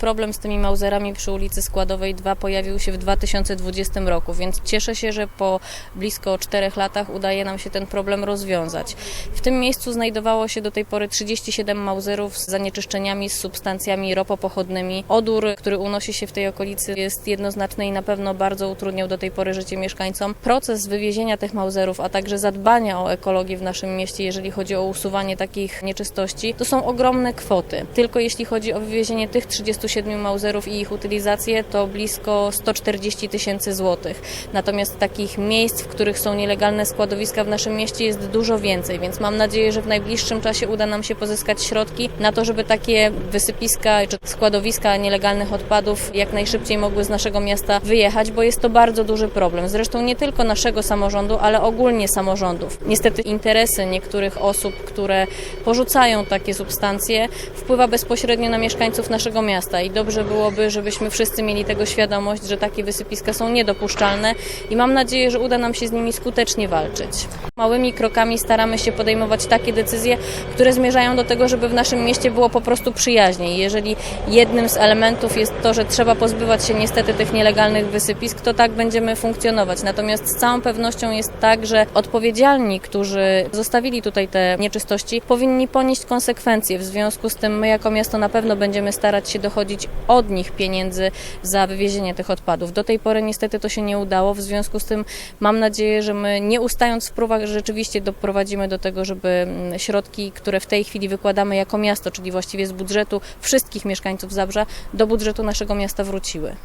problem z tymi Mauserami przy ulicy Składowej 2 pojawił się w 2020 roku, więc cieszę się, że po blisko czterech latach udaje nam się ten problem rozwiązać. W tym miejscu znajdowało się do tej pory 37 Mauserów z zanieczyszczeniami, z substancjami ropopochodnymi. Odór, który unosi się w tej okolicy jest jednoznaczny i na pewno bardzo utrudniał do tej pory życie mieszkańcom. Proces wywiezienia tych Mauserów, a także zadbania o ekologię w naszym mieście, jeżeli chodzi o usuwanie takich nieczystości, to są ogromne kwoty. Tylko jeśli chodzi o wywiezienie tych 37 Mauserów i ich utylizację, to blisko 140 tysięcy złotych. Natomiast takich miejsc, w których są nielegalne składowiska w naszym mieście jest dużo więcej, więc mam nadzieję, że w najbliższym czasie uda nam się pozyskać środki na to, żeby takie wysypiska czy składowiska nielegalnych odpadów jak najszybciej mogły z naszego miasta wyjechać, bo jest to bardzo duży problem. Zresztą nie tylko naszego samorządu, ale ogólnie samorządów. Niestety interesy niektórych osób, które porzucają takie substancje, wpływa bezpośrednio na mieszkańców naszego miasta i dobrze byłoby, żebyśmy wszyscy mieli tego świadomość, że takie wysypiska są niedopuszczalne i mam nadzieję, że uda nam się z nimi skutecznie walczyć. Małymi krokami staramy się podejmować takie decyzje, które zmierzają do tego, żeby w naszym mieście było po prostu przyjaźniej. Jeżeli jednym z elementów jest to, że trzeba pozbywać się niestety tych nielegalnych wysypisk, to tak będziemy funkcjonować. Natomiast z całą pewnością jest tak, że odpowiedzialni, którzy zostawili tutaj te nieczystości, powinni ponieść konsekwencje. W związku z tym my jako miasto na pewno będziemy starać się dochodzić od nich pieniędzy za wywiezienie tych odpadów. Do tej pory niestety to się nie udało, w związku z tym mam nadzieję, że my nie ustając w próbach rzeczywiście doprowadzimy do tego, żeby mm, środki, które w tej chwili wykładamy jako miasto, czyli właściwie z budżetu wszystkich mieszkańców Zabrza, do budżetu naszego miasta wróciły.